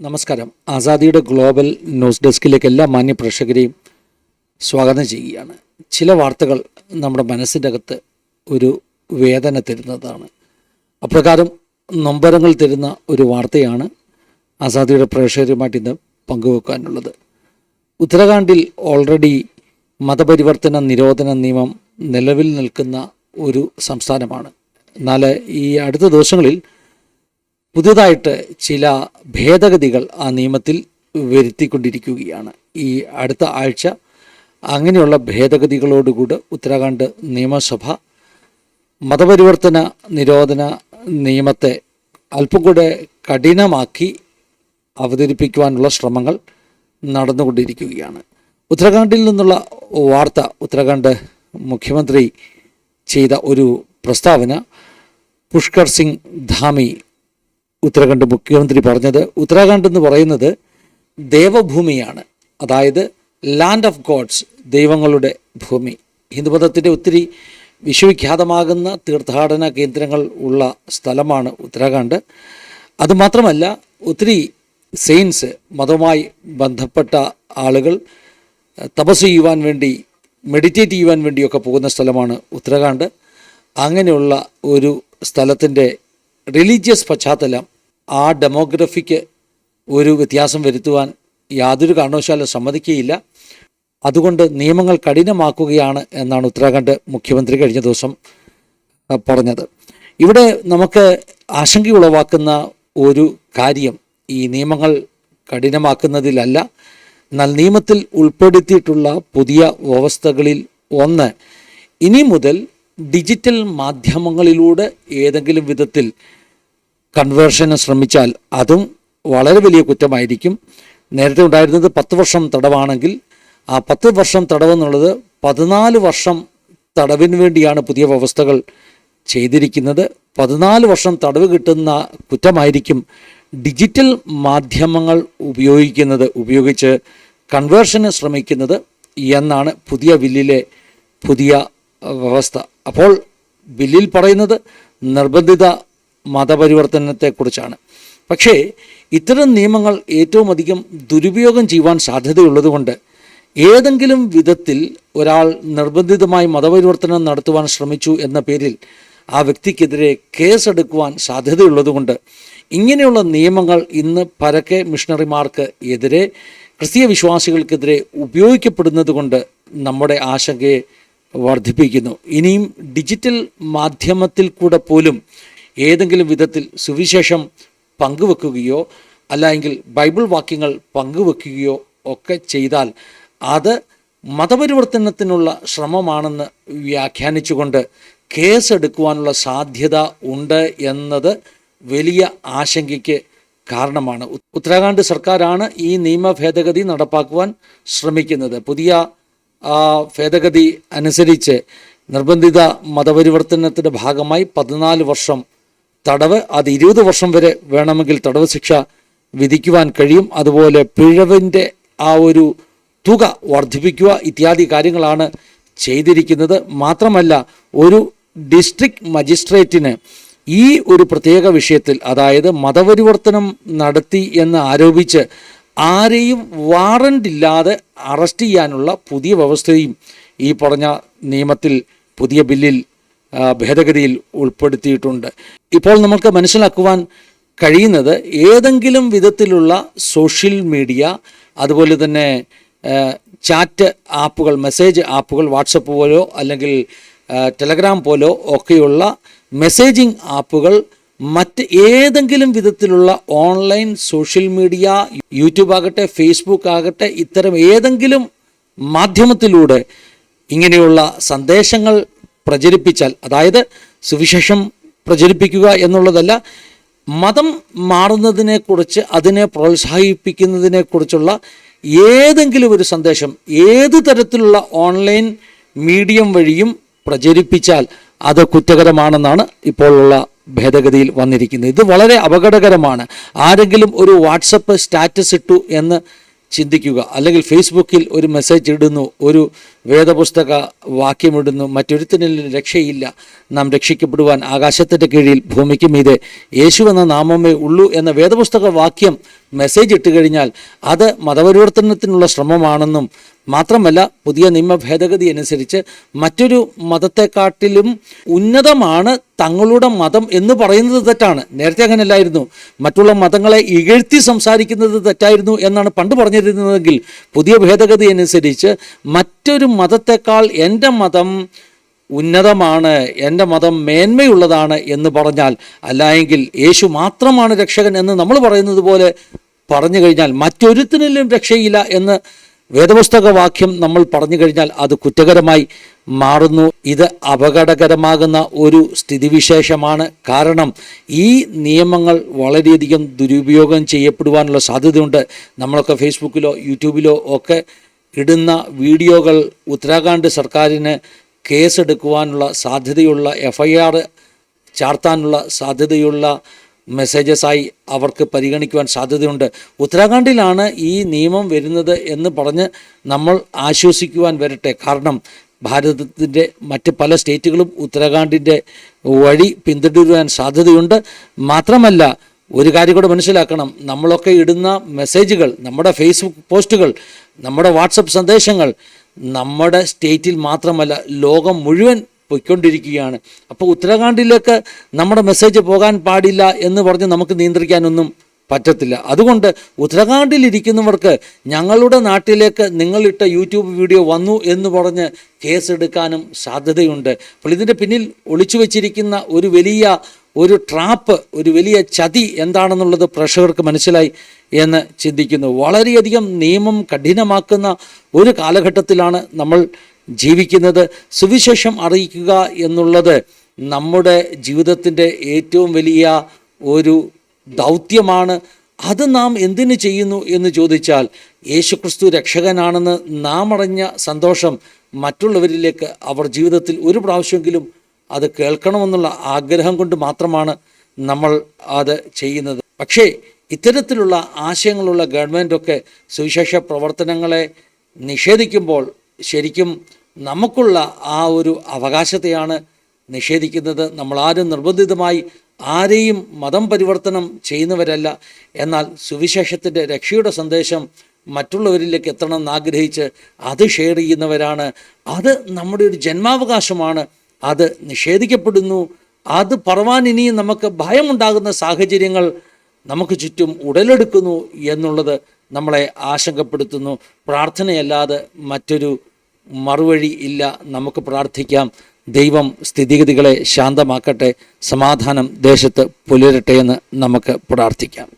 നമസ്കാരം. ആസാദിയുടെ global news ഡെസ്കിലേക്ക് എല്ലാ മാന്യ പ്രേക്ഷകരെയും സ്വാഗതം ചെയ്യുകയാണ്. ചില വാർത്തകൾ നമ്മുടെ മനസ്സിന്റെ അകത്ത് ഒരു വേദന തരുന്നതാണ്. അപ്രകാരം നൊമ്പരങ്ങൾ തരുന്ന ഒരു വാർത്തയാണ് ആസാദിയുടെ പ്രേക്ഷകരുമായിട്ട് ഇന്ന് പങ്കുവെക്കാനുള്ളത്. ഉത്തരാഖണ്ഡിൽ ഓൾറെഡി മതപരിവർത്തന നിരോധന നിയമം നിലവിൽ നിൽക്കുന്ന ഒരു സംസ്ഥാനമാണ്. എന്നാൽ ഈ അടുത്ത ദിവസങ്ങളിൽ പുതിയതായിട്ട് ചില ഭേദഗതികൾ ആ നിയമത്തിൽ വരുത്തിക്കൊണ്ടിരിക്കുകയാണ്. ഈ അടുത്ത ആഴ്ച അങ്ങനെയുള്ള ഭേദഗതികളോടുകൂടി ഉത്തരാഖണ്ഡ് നിയമസഭ മതപരിവർത്തന നിരോധന നിയമത്തെ അല്പം കൂടെ കഠിനമാക്കി അവതരിപ്പിക്കുവാനുള്ള ശ്രമങ്ങൾ നടന്നുകൊണ്ടിരിക്കുകയാണ്. ഉത്തരാഖണ്ഡിൽ നിന്നുള്ള വാർത്ത ഉത്തരാഖണ്ഡ് മുഖ്യമന്ത്രി ചെയ്ത ഒരു പ്രസ്താവന പുഷ്കർ സിംഗ് ധാമി ഉത്തരാഖണ്ഡ് മുഖ്യമന്ത്രി പറഞ്ഞത്. ഉത്തരാഖണ്ഡ് എന്ന് പറയുന്നത് ദേവഭൂമിയാണ്. അതായത് ലാൻഡ് ഓഫ് ഗോഡ്സ് ദൈവങ്ങളുടെ ഭൂമി. ഹിന്ദുമതത്തിന്റെ ഒത്തിരി വിശ്വവിഖ്യാതമാകുന്ന തീർത്ഥാടന കേന്ദ്രങ്ങൾ ഉള്ള സ്ഥലമാണ് ഉത്തരാഖണ്ഡ്. അതുമാത്രമല്ല ഒത്തിരി സെയിൻസ് മതവുമായി ബന്ധപ്പെട്ട ആളുകൾ തപസ് ചെയ്യുവാൻ വേണ്ടി മെഡിറ്റേറ്റ് ചെയ്യുവാൻ വേണ്ടിയൊക്കെ പോകുന്ന സ്ഥലമാണ് ഉത്തരാഖണ്ഡ്. അങ്ങനെയുള്ള ഒരു സ്ഥലത്തിന്റെ റിലീജിയസ് പശ്ചാത്തലം ആ ഡെമോഗ്രഫിക്ക് ഒരു വ്യത്യാസം വരുത്തുവാൻ യാതൊരു കാരണവശാലും സമ്മതിക്കുകയില്ല. അതുകൊണ്ട് നിയമങ്ങൾ കഠിനമാക്കുകയാണ് എന്നാണ് ഉത്തരാഖണ്ഡ് മുഖ്യമന്ത്രി കഴിഞ്ഞ ദിവസം പറഞ്ഞത്. ഇവിടെ നമുക്ക് ആശങ്കയുളവാക്കുന്ന ഒരു കാര്യം ഈ നിയമങ്ങൾ കഠിനമാക്കുന്നതിലല്ല. എന്നാൽ നിയമത്തിൽ ഉൾപ്പെടുത്തിയിട്ടുള്ള പുതിയ വ്യവസ്ഥകളിൽ ഒന്ന് ഇനി മുതൽ ഡിജിറ്റൽ മാധ്യമങ്ങളിലൂടെ ഏതെങ്കിലും വിധത്തിൽ കൺവേർഷന് ശ്രമിച്ചാൽ അതും വളരെ വലിയ കുറ്റമായിരിക്കും. നേരത്തെ ഉണ്ടായിരുന്നത് പത്ത് വർഷം തടവാണെങ്കിൽ ആ പത്ത് വർഷം തടവെന്നുള്ളത് പതിനാല് വർഷം തടവിന് വേണ്ടിയാണ് പുതിയ വ്യവസ്ഥകൾ ചെയ്തിരിക്കുന്നത്. പതിനാല് വർഷം തടവ് കിട്ടുന്ന കുറ്റമായിരിക്കും ഡിജിറ്റൽ മാധ്യമങ്ങൾ ഉപയോഗിക്കുന്നത് ഉപയോഗിച്ച് കൺവേർഷന് ശ്രമിക്കുന്നത് എന്നാണ് പുതിയ ബില്ലിലെ പുതിയ വ്യവസ്ഥ. അപ്പോൾ ബില്ലിൽ പറയുന്നത് നിർബന്ധിത മതപരിവർത്തനത്തെക്കുറിച്ചാണ്. പക്ഷേ ഇത്തരം നിയമങ്ങൾ ഏറ്റവും അധികം ദുരുപയോഗം ചെയ്യുവാൻ സാധ്യതയുള്ളതുകൊണ്ട് ഏതെങ്കിലും വിധത്തിൽ ഒരാൾ നിർബന്ധിതമായി മതപരിവർത്തനം നടത്തുവാൻ ശ്രമിച്ചു എന്ന പേരിൽ ആ വ്യക്തിക്കെതിരെ കേസെടുക്കുവാൻ സാധ്യതയുള്ളതുകൊണ്ട് ഇങ്ങനെയുള്ള നിയമങ്ങൾ ഇന്ന് പരക്കെ മിഷണറിമാർക്ക് എതിരെ ക്രിസ്തീയ വിശ്വാസികൾക്കെതിരെ ഉപയോഗിക്കപ്പെടുന്നത് കൊണ്ട് നമ്മുടെ ആശങ്കയെ വർദ്ധിപ്പിക്കുന്നു. ഇനിയും ഡിജിറ്റൽ മാധ്യമത്തിൽ കൂടെ പോലും ഏതെങ്കിലും വിധത്തിൽ സുവിശേഷം പങ്കുവെക്കുകയോ അല്ലെങ്കിൽ ബൈബിൾ വാക്യങ്ങൾ പങ്കുവെക്കുകയോ ഒക്കെ ചെയ്താൽ അത് മതപരിവർത്തനത്തിനുള്ള ശ്രമമാണെന്ന് വ്യാഖ്യാനിച്ചുകൊണ്ട് കേസെടുക്കുവാനുള്ള സാധ്യത ഉണ്ട് എന്നത് വലിയ ആശങ്കയ്ക്ക് കാരണമാണ്. ഉത്തരാഖണ്ഡ് സർക്കാരാണ് ഈ നിയമ ഭേദഗതി നടപ്പാക്കുവാൻ ശ്രമിക്കുന്നത്. പുതിയ ഭേദഗതി അനുസരിച്ച് നിർബന്ധിത മതപരിവർത്തനത്തിന്റെ ഭാഗമായി പതിനാല് വർഷം തടവ് അത് ഇരുപത് വർഷം വരെ വേണമെങ്കിൽ തടവ് ശിക്ഷ വിധിക്കുവാൻ കഴിയും. അതുപോലെ പിഴവിന്റെ ആ ഒരു തുക വർദ്ധിപ്പിക്കുക ഇത്യാദി കാര്യങ്ങളാണ് ചെയ്തിരിക്കുന്നത്. മാത്രമല്ല ഒരു ഡിസ്ട്രിക്ട് മജിസ്ട്രേറ്റിന് ഈ ഒരു പ്രത്യേക വിഷയത്തിൽ അതായത് മതപരിവർത്തനം നടത്തി എന്ന് ആരോപിച്ച് ആരെയും വാറണ്ട് ഇല്ലാതെ അറസ്റ്റ് ചെയ്യാനുള്ള പുതിയ വ്യവസ്ഥയും ഈ പറഞ്ഞ നിയമത്തിൽ പുതിയ ബില്ലിൽ ഭേദഗതിയിൽ ഉൾപ്പെടുത്തിയിട്ടുണ്ട്. ഇപ്പോൾ നമുക്ക് മനസ്സിലാക്കുവാൻ കഴിയുന്നത് ഏതെങ്കിലും വിധത്തിലുള്ള സോഷ്യൽ മീഡിയ അതുപോലെ തന്നെ ചാറ്റ് ആപ്പുകൾ മെസ്സേജ് ആപ്പുകൾ വാട്സപ്പ് പോലോ അല്ലെങ്കിൽ ടെലഗ്രാം പോലോ ഒക്കെയുള്ള മെസ്സേജിംഗ് ആപ്പുകൾ മറ്റ് ഏതെങ്കിലും വിധത്തിലുള്ള ഓൺലൈൻ സോഷ്യൽ മീഡിയ യൂട്യൂബ് ആകട്ടെ ഫേസ്ബുക്ക് ആകട്ടെ ഇത്തരം ഏതെങ്കിലും മാധ്യമത്തിലൂടെ ഇങ്ങനെയുള്ള സന്ദേശങ്ങൾ പ്രചരിപ്പിച്ചാൽ അതായത് സുവിശേഷം പ്രചരിപ്പിക്കുക എന്നുള്ളതല്ല മതം മാറുന്നതിനെക്കുറിച്ച് അതിനെ പ്രോത്സാഹിപ്പിക്കുന്നതിനെക്കുറിച്ചുള്ള ഏതെങ്കിലും ഒരു സന്ദേശം ഏത് തരത്തിലുള്ള ഓൺലൈൻ മീഡിയം വഴിയും പ്രചരിപ്പിച്ചാൽ അത് കുറ്റകരമാണെന്നാണ് ഇപ്പോഴുള്ള ഭേദഗതിയിൽ വന്നിരിക്കുന്നത്. ഇത് വളരെ അപകടകരമാണ്. ആരെങ്കിലും ഒരു വാട്സപ്പ് സ്റ്റാറ്റസ് ഇട്ടു എന്ന് ചിന്തിക്കുക അല്ലെങ്കിൽ ഫേസ്ബുക്കിൽ ഒരു മെസ്സേജ് ഇടുന്നു ഒരു വേദപുസ്തക വാക്യമിടുന്നു. മറ്റൊരുത്തിനിൽ രക്ഷയില്ല. നാം രക്ഷിക്കപ്പെടുവാൻ ആകാശത്തിന്റെ കീഴിൽ ഭൂമിക്ക് മീതെ യേശു എന്ന നാമമേ ഉള്ളൂ എന്ന വേദപുസ്തക വാക്യം മെസ്സേജ് ഇട്ട് കഴിഞ്ഞാൽ അത് മതപരിവർത്തനത്തിനുള്ള ശ്രമമാണെന്നും മാത്രമല്ല പുതിയ നിയമ ഭേദഗതി അനുസരിച്ച് മറ്റൊരു മതത്തെക്കാട്ടിലും ഉന്നതമാണ് തങ്ങളുടെ മതം എന്ന് പറയുന്നത് തെറ്റാണ്. നേരത്തെ അങ്ങനെയല്ലായിരുന്നു. മറ്റുള്ള മതങ്ങളെ ഇകഴ്ത്തി സംസാരിക്കുന്നത് തെറ്റായിരുന്നു എന്നാണ് പണ്ട് പറഞ്ഞിരുന്നതെങ്കിൽ പുതിയ ഭേദഗതി അനുസരിച്ച് മറ്റൊരു മതത്തെക്കാൾ എന്റെ മതം ഉന്നതമാണ് എന്റെ മതം മേന്മയുള്ളതാണ് എന്ന് പറഞ്ഞാൽ അല്ലായെങ്കിൽ യേശു മാത്രമാണ് രക്ഷകൻ എന്ന് നമ്മൾ പറയുന്നത് പോലെ പറഞ്ഞു കഴിഞ്ഞാൽ മറ്റൊരുത്തിനും രക്ഷയില്ല എന്ന് വേദപുസ്തക വാക്യം നമ്മൾ പറഞ്ഞു കഴിഞ്ഞാൽ അത് കുറ്റകരമായി മാറുന്നു. ഇത് അപകടകരമാകുന്ന ഒരു സ്ഥിതിവിശേഷമാണ്. കാരണം ഈ നിയമങ്ങൾ വളരെയധികം ദുരുപയോഗം ചെയ്യപ്പെടുവാനുള്ള സാധ്യതയുണ്ട്. നമ്മളൊക്കെ ഫേസ്ബുക്കിലോ യൂട്യൂബിലോ ഒക്കെ ഇടുന്ന വീഡിയോകൾ ഉത്തരാഖണ്ഡ് സർക്കാരിന് കേസെടുക്കുവാനുള്ള സാധ്യതയുള്ള എഫ് ഐ ആർ ചാർത്താനുള്ള സാധ്യതയുള്ള മെസ്സേജസായി അവർക്ക് പരിഗണിക്കുവാൻ സാധ്യതയുണ്ട്. ഉത്തരാഖണ്ഡിലാണ് ഈ നിയമം വരുന്നത് എന്ന് പറഞ്ഞ് നമ്മൾ ആശ്വസിക്കുവാൻ വരട്ടെ. കാരണം ഭാരതത്തിന്റെ മറ്റ് പല സ്റ്റേറ്റുകളും ഉത്തരാഖണ്ഡിന്റെ വഴി പിന്തുടരുവാൻ സാധ്യതയുണ്ട്. മാത്രമല്ല ഒരു കാര്യം കൂടെ മനസ്സിലാക്കണം. നമ്മളൊക്കെ ഇടുന്ന മെസ്സേജുകൾ നമ്മുടെ ഫേസ്ബുക്ക് പോസ്റ്റുകൾ നമ്മുടെ വാട്സപ്പ് സന്ദേശങ്ങൾ നമ്മുടെ സ്റ്റേറ്റിൽ മാത്രമല്ല ലോകം മുഴുവൻ പൊയ്ക്കൊണ്ടിരിക്കുകയാണ്. അപ്പോൾ ഉത്തരാഖണ്ഡിലേക്ക് നമ്മുടെ മെസ്സേജ് പോകാൻ പാടില്ല എന്ന് പറഞ്ഞ് നമുക്ക് നിയന്ത്രിക്കാനൊന്നും പറ്റത്തില്ല. അതുകൊണ്ട് ഉത്തരാഖണ്ഡിൽ ഇരിക്കുന്നവർക്ക് ഞങ്ങളുടെ നാട്ടിലേക്ക് നിങ്ങളിട്ട യൂട്യൂബ് വീഡിയോ വന്നു എന്ന് പറഞ്ഞ് കേസെടുക്കാനും സാധ്യതയുണ്ട്. അപ്പോൾ ഇതിന്റെ പിന്നിൽ ഒളിച്ചു വച്ചിരിക്കുന്ന ഒരു വലിയ ഒരു ട്രാപ്പ് ഒരു വലിയ ചതി എന്താണെന്നുള്ളത് പ്രേക്ഷകർക്ക് മനസ്സിലായി എന്ന് ചിന്തിക്കുന്നു. വളരെയധികം നിയമം കഠിനമാക്കുന്ന ഒരു കാലഘട്ടത്തിലാണ് നമ്മൾ ജീവിക്കുന്നത്. സുവിശേഷം അറിയിക്കുക എന്നുള്ളത് നമ്മുടെ ജീവിതത്തിന്റെ ഏറ്റവും വലിയ ഒരു ദൗത്യമാണ്. അത് നാം എന്തിനു ചെയ്യുന്നു എന്ന് ചോദിച്ചാൽ യേശുക്രിസ്തു രക്ഷകനാണെന്ന് നാം അറിഞ്ഞ സന്തോഷം മറ്റുള്ളവരിലേക്ക് അവർ ജീവിതത്തിൽ ഒരു പ്രാവശ്യമെങ്കിലും അത് കേൾക്കണമെന്നുള്ള ആഗ്രഹം കൊണ്ട് മാത്രമാണ് നമ്മൾ അത് ചെയ്യുന്നത്. പക്ഷേ ഇത്തരത്തിലുള്ള ആശയങ്ങളുള്ള ഗവൺമെന്റൊക്കെ സുവിശേഷ പ്രവർത്തനങ്ങളെ നിഷേധിക്കുമ്പോൾ ശരിക്കും നമുക്കുള്ള ആ ഒരു അവകാശത്തെയാണ് നിഷേധിക്കുന്നത്. നമ്മളാരും നിർബന്ധിതമായി ആരെയും മതം പരിവർത്തനം ചെയ്യുന്നവരല്ല. എന്നാൽ സുവിശേഷത്തിന്റെ രക്ഷയുടെ സന്ദേശം മറ്റുള്ളവരിലേക്ക് എത്തണം എന്നാഗ്രഹിച്ച് അത് ഷെയർ ചെയ്യുന്നവരാണ്. അത് നമ്മുടെ ഒരു ജന്മാവകാശമാണ്. അത് നിഷേധിക്കപ്പെടുന്നു. അത് പറവാൻ ഇനിയും നമുക്ക് ഭയമുണ്ടാകുന്ന സാഹചര്യങ്ങൾ നമുക്ക് ചുറ്റും ഉടലെടുക്കുന്നു എന്നുള്ളത് നമ്മളെ ആശങ്കപ്പെടുത്തുന്നു. പ്രാർത്ഥനയല്ലാതെ മറ്റൊരു മറുവഴി ഇല്ല. നമുക്ക് പ്രാർത്ഥിക്കാം. ദൈവം സ്ഥിതിഗതികളെ ശാന്തമാക്കട്ടെ. സമാധാനം ദേശത്ത് പുലരട്ടെ എന്ന് നമുക്ക് പ്രാർത്ഥിക്കാം.